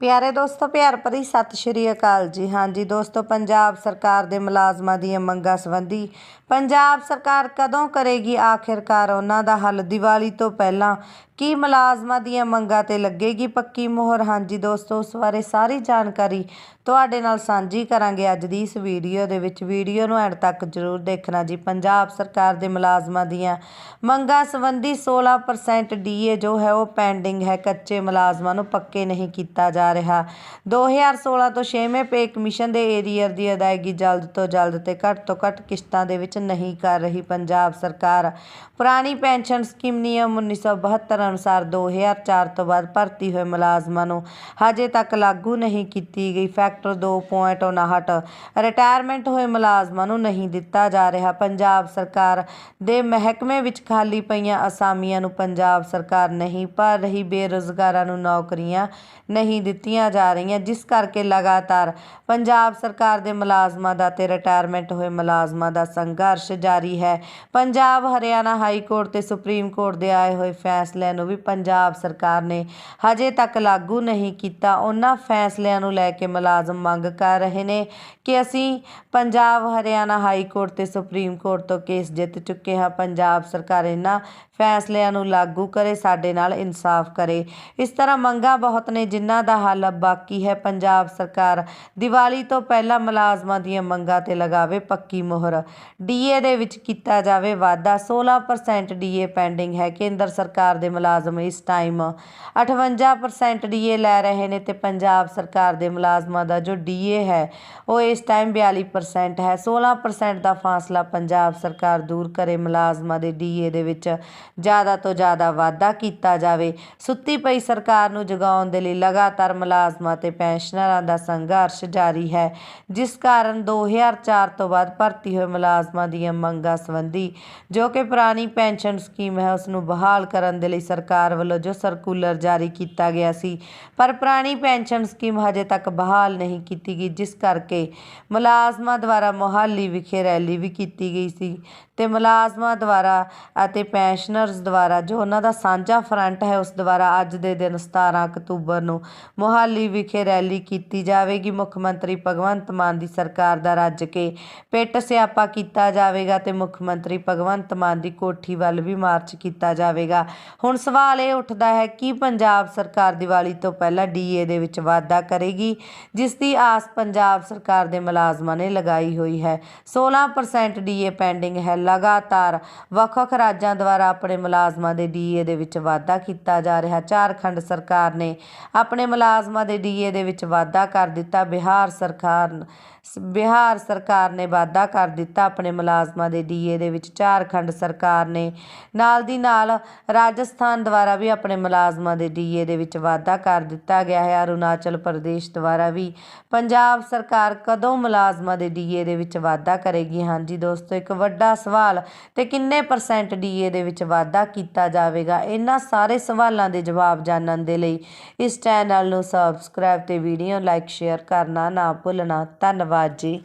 ਪਿਆਰੇ ਦੋਸਤੋ, ਪਿਆਰ ਭਰੀ ਸਤਿ ਸ਼੍ਰੀ ਅਕਾਲ ਜੀ। ਹਾਂਜੀ ਦੋਸਤੋ, ਪੰਜਾਬ ਸਰਕਾਰ ਦੇ ਮੁਲਾਜ਼ਮਾਂ ਦੀਆਂ ਮੰਗਾਂ ਸੰਬੰਧੀ ਪੰਜਾਬ ਸਰਕਾਰ ਕਦੋਂ ਕਰੇਗੀ ਆਖਿਰਕਾਰ? ਉਹਨਾਂ ਦਾ ਹੱਲ ਦੀਵਾਲੀ ਤੋਂ ਪਹਿਲਾਂ ਕੀ ਮੁਲਾਜ਼ਮਾਂ ਦੀਆਂ ਮੰਗਾਂ ਤੇ ਲੱਗੇਗੀ ਪੱਕੀ ਮੋਹਰ? ਹਾਂਜੀ ਦੋਸਤੋ, ਉਸ ਬਾਰੇ ਸਾਰੀ ਜਾਣਕਾਰੀ ਤੁਹਾਡੇ ਨਾਲ ਸਾਂਝੀ ਕਰਾਂਗੇ ਅੱਜ ਦੀ ਇਸ ਵੀਡੀਓ ਦੇ ਵਿੱਚ। ਵੀਡੀਓ ਨੂੰ ਐਂਡ ਤੱਕ ਜ਼ਰੂਰ ਦੇਖਣਾ ਜੀ। ਪੰਜਾਬ ਸਰਕਾਰ ਦੇ ਮੁਲਾਜ਼ਮਾਂ ਦੀਆਂ ਮੰਗਾਂ ਸੰਬੰਧੀ 16% ਡੀਏ ਜੋ ਹੈ ਉਹ ਪੈਂਡਿੰਗ ਹੈ। ਕੱਚੇ ਮੁਲਾਜ਼ਮਾਂ ਨੂੰ ਪੱਕੇ ਨਹੀਂ ਕੀਤਾ ਜਾ ਰਿਹਾ। 2016 ਤੋਂ 6ਵੇਂ ਪੇ ਕਮਿਸ਼ਨ ਦੇ ਏਰੀਅਰ ਦੀ ਅਦਾਇਗੀ ਜਲਦ ਤੋਂ ਜਲਦ ਤੇ ਘੱਟ ਤੋਂ ਘੱਟ ਕਿਸ਼ਤਾਂ ਦੇ ਵਿੱਚ ਨਹੀਂ ਕਰ ਰਹੀ ਪੰਜਾਬ ਸਰਕਾਰ। ਪੁਰਾਣੀ ਪੈਨਸ਼ਨ ਸਕੀਮ ਨਿਯਮ 1972 ਅਨੁਸਾਰ 2004 ਤੋਂ ਬਾਅਦ ਭਰਤੀ ਹੋਏ ਮੁਲਾਜ਼ਮਾਂ ਨੂੰ ਹਜੇ ਤੱਕ ਲਾਗੂ ਨਹੀਂ ਕੀਤੀ ਗਈ। ਫੈਕਟਰ 2.59 ਰਿਟਾਇਰਮੈਂਟ ਹੋਏ ਮੁਲਾਜ਼ਮਾਂ ਨੂੰ ਨਹੀਂ ਦਿੱਤਾ ਜਾ ਰਿਹਾ। ਪੰਜਾਬ ਸਰਕਾਰ ਦੇ ਮਹਿਕਮੇ ਵਿੱਚ ਖਾਲੀ ਪਈਆਂ ਅਸਾਮੀਆਂ ਨੂੰ ਪੰਜਾਬ ਸਰਕਾਰ ਨਹੀਂ ਭਰ ਰਹੀ। ਬੇਰੁਜ਼ਗਾਰਾਂ ਨੂੰ ਨੌਕਰੀਆਂ ਨਹੀਂ ਦਿੱਤੀਆਂ ਜਾ ਰਹੀਆਂ, ਜਿਸ ਕਰਕੇ ਲਗਾਤਾਰ ਪੰਜਾਬ ਸਰਕਾਰ ਦੇ ਮੁਲਾਜ਼ਮਾਂ ਦਾ ਤੇ ਰਿਟਾਇਰਮੈਂਟ ਹੋਏ ਮੁਲਾਜ਼ਮਾਂ ਦਾ ਸੰਘਰਸ਼ ਜਾਰੀ ਹੈ। ਪੰਜਾਬ, ਹਰਿਆਣਾ ਹਾਈ ਕੋਰਟ ਤੇ ਸੁਪਰੀਮ ਕੋਰਟ ਦੇ ਆਏ ਹੋਏ ਫੈਸਲਿਆਂ ਨੂੰ ਵੀ ਪੰਜਾਬ ਸਰਕਾਰ ਨੇ ਹਜੇ ਤੱਕ ਲਾਗੂ ਨਹੀਂ ਕੀਤਾ। ਉਹਨਾਂ ਫੈਸਲਿਆਂ ਨੂੰ ਲੈ ਕੇ ਮੁਲਾਜ਼ਮ ਮੰਗ ਕਰ ਰਹੇ ਨੇ ਕਿ ਅਸੀਂ ਪੰਜਾਬ, ਹਰਿਆਣਾ ਹਾਈ ਕੋਰਟ ਤੇ ਸੁਪਰੀਮ ਕੋਰਟ ਤੋਂ ਕੇਸ ਜਿੱਤ ਚੁੱਕੇ ਹਾਂ। ਪੰਜਾਬ ਸਰਕਾਰ ਇਹਨਾਂ ਫੈਸਲਿਆਂ ਨੂੰ ਲਾਗੂ ਕਰੇ, ਸਾਡੇ ਨਾਲ ਇਨਸਾਫ ਕਰੇ। ਇਸ ਤਰ੍ਹਾਂ ਮੰਗਾਂ ਬਹੁਤ ਨੇ, ਜਿਨ੍ਹਾਂ ਦਾ ਹੱਲ ਬਾਕੀ ਹੈ। ਪੰਜਾਬ ਸਰਕਾਰ ਦੀਵਾਲੀ ਤੋਂ ਪਹਿਲਾਂ ਮੁਲਾਜ਼ਮਾਂ ਦੀਆਂ ਮੰਗਾਂ ਤੇ ਲਗਾਵੇ ਪੱਕੀ ਮੋਹਰ। ਡੀਏ ਦੇ ਵਿੱਚ ਕੀਤਾ ਜਾਵੇ ਵਾਧਾ 16% ਡੀਏ ਪੈਂਡਿੰਗ ਹੈ। ਕੇਂਦਰ ਸਰਕਾਰ ਦੇ ਮੁਲਾਜ਼ਮ ਇਸ ਟਾਈਮ 58% ਡੀਏ ਲੈ ਰਹੇ ਨੇ ਤੇ ਪੰਜਾਬ ਸਰਕਾਰ ਦੇ ਮੁਲਾਜ਼ਮਾਂ ਦਾ ਜੋ ਡੀਏ ਹੈ, ਉਹ ਇਸ ਟਾਈਮ 42% ਹੈ। 16% ਦਾ ਫਾਸਲਾ ਪੰਜਾਬ ਸਰਕਾਰ ਦੂਰ ਕਰੇ ਮੁਲਾਜ਼ਮਾਂ ਦੇ ਡੀਏ ਦੇ ਵਿੱਚ। ਜ਼ਿਆਦਾ ਤੋਂ ਜ਼ਿਆਦਾ ਵਾਧਾ ਕੀਤਾ ਜਾਵੇ। ਸੁੱਤੀ ਪਈ ਸਰਕਾਰ ਨੂੰ ਜਗਾਉਣ ਦੇ ਲਈ ਲਗਾਤਾਰ ਮੁਲਾਜ਼ਮਾਂ ਅਤੇ ਪੈਨਸ਼ਨਰਾਂ ਦਾ ਸੰਘਰਸ਼ ਜਾਰੀ ਹੈ, ਜਿਸ ਕਾਰਨ 2004 ਤੋਂ ਬਾਅਦ ਭਰਤੀ ਹੋਏ ਮੁਲਾਜ਼ਮਾਂ ਦੀਆਂ ਮੰਗਾਂ ਸੰਬੰਧੀ ਜੋ ਕਿ ਪੁਰਾਣੀ ਪੈਨਸ਼ਨ ਸਕੀਮ ਹੈ ਉਸ ਨੂੰ ਬਹਾਲ ਕਰਨ ਦੇ ਲਈ ਸਰਕਾਰ ਵੱਲੋਂ ਜੋ ਸਰਕੂਲਰ ਜਾਰੀ ਕੀਤਾ ਗਿਆ ਸੀ, ਪਰ ਪੁਰਾਣੀ ਪੈਨਸ਼ਨ ਸਕੀਮ ਹਜੇ ਤੱਕ ਬਹਾਲ ਨਹੀਂ ਕੀਤੀ ਗਈ, ਜਿਸ ਕਰਕੇ ਮੁਲਾਜ਼ਮਾਂ ਦੁਆਰਾ ਮੋਹਾਲੀ ਵਿਖੇ ਰੈਲੀ ਵੀ ਕੀਤੀ ਗਈ ਸੀ ਤੇ ਮੁਲਾਜ਼ਮਾਂ ਦੁਆਰਾ ਅਤੇ ਪੈਨਸ਼ਨ ਪੈਨਸ਼ਨਰਸ ਦੁਆਰਾ, ਜੋ ਉਹਨਾਂ ਦਾ ਸਾਂਝਾ ਫਰੰਟ ਹੈ, ਉਸ ਦੁਆਰਾ ਅੱਜ ਦੇ ਦਿਨ 17 ਅਕਤੂਬਰ ਨੂੰ ਮੋਹਾਲੀ ਵਿਖੇ ਰੈਲੀ ਕੀਤੀ ਜਾਵੇਗੀ। ਮੁੱਖ ਮੰਤਰੀ ਭਗਵੰਤ ਮਾਨ ਦੀ ਸਰਕਾਰ ਦਾ ਰੱਜ ਕੇ ਪਿੱਟ ਸਿਆਪਾ ਕੀਤਾ ਜਾਵੇਗਾ ਤੇ ਮੁੱਖ ਮੰਤਰੀ ਭਗਵੰਤ ਮਾਨ ਦੀ ਕੋਠੀ ਵੱਲ ਵੀ ਮਾਰਚ ਕੀਤਾ ਜਾਵੇਗਾ। ਹੁਣ ਸਵਾਲ ਇਹ ਉੱਠਦਾ ਹੈ ਕਿ ਪੰਜਾਬ ਸਰਕਾਰ ਦੀਵਾਲੀ ਤੋਂ ਪਹਿਲਾਂ ਡੀਏ ਦੇ ਵਿੱਚ ਵਾਧਾ ਕਰੇਗੀ, ਜਿਸ ਦੀ ਆਸ ਪੰਜਾਬ ਸਰਕਾਰ ਦੇ ਮੁਲਾਜ਼ਮਾਂ ਨੇ ਲਗਾਈ ਹੋਈ ਹੈ। 16% ਡੀਏ ਪੈਂਡਿੰਗ ਹੈ। ਲਗਾਤਾਰ ਵੱਖ-ਵੱਖ ਰਾਜਾਂ ਦੁਆਰਾ ਆਪਣੇ ਮੁਲਾਜ਼ਮਾਂ ਦੇ ਡੀਏ ਦੇ ਵਿੱਚ ਵਾਧਾ ਕੀਤਾ ਜਾ ਰਿਹਾ। ਝਾਰਖੰਡ ਸਰਕਾਰ ਨੇ ਆਪਣੇ ਮੁਲਾਜ਼ਮਾਂ ਦੇ ਡੀਏ ਦੇ ਵਿੱਚ ਵਾਧਾ ਕਰ ਦਿੱਤਾ। ਬਿਹਾਰ ਸਰਕਾਰ ਬਿਹਾਰ ਸਰਕਾਰ ਨੇ ਵਾਧਾ ਕਰ ਦਿੱਤਾ ਆਪਣੇ ਮੁਲਾਜ਼ਮਾਂ ਦੇ ਡੀਏ ਦੇ ਵਿੱਚ। ਝਾਰਖੰਡ ਸਰਕਾਰ ਨੇ ਨਾਲ ਦੀ ਨਾਲ ਰਾਜਸਥਾਨ ਦੁਆਰਾ ਵੀ ਆਪਣੇ ਮੁਲਾਜ਼ਮਾਂ ਦੇ ਡੀਏ ਦੇ ਵਿੱਚ ਵਾਧਾ ਕਰ ਦਿੱਤਾ ਗਿਆ ਹੈ। ਅਰੁਣਾਚਲ ਪ੍ਰਦੇਸ਼ ਦੁਆਰਾ ਵੀ ਪੰਜਾਬ ਸਰਕਾਰ ਕਦੋਂ ਮੁਲਾਜ਼ਮਾਂ ਦੇ ਡੀਏ ਦੇ ਵਿੱਚ ਵਾਧਾ ਕਰੇਗੀ? ਹਾਂਜੀ ਦੋਸਤੋ, ਇੱਕ ਵੱਡਾ ਸਵਾਲ ਤੇ ਕਿੰਨੇ ਪਰਸੈਂਟ ਡੀਏ ਦੇ ਵਿੱਚ ਵਾਧਾ ਕੀਤਾ ਜਾਵੇਗਾ। ਇਹਨਾਂ ਸਾਰੇ ਸਵਾਲਾਂ ਦੇ ਜਵਾਬ ਜਾਣਨ ਦੇ ਲਈ ਇਸ ਚੈਨਲ ਨੂੰ ਸਬਸਕ੍ਰਾਈਬ ਤੇ ਵੀਡੀਓ ਲਾਈਕ ਸ਼ੇਅਰ ਕਰਨਾ ਨਾ ਭੁੱਲਣਾ। ਧੰਨਵਾਦ ਜੀ।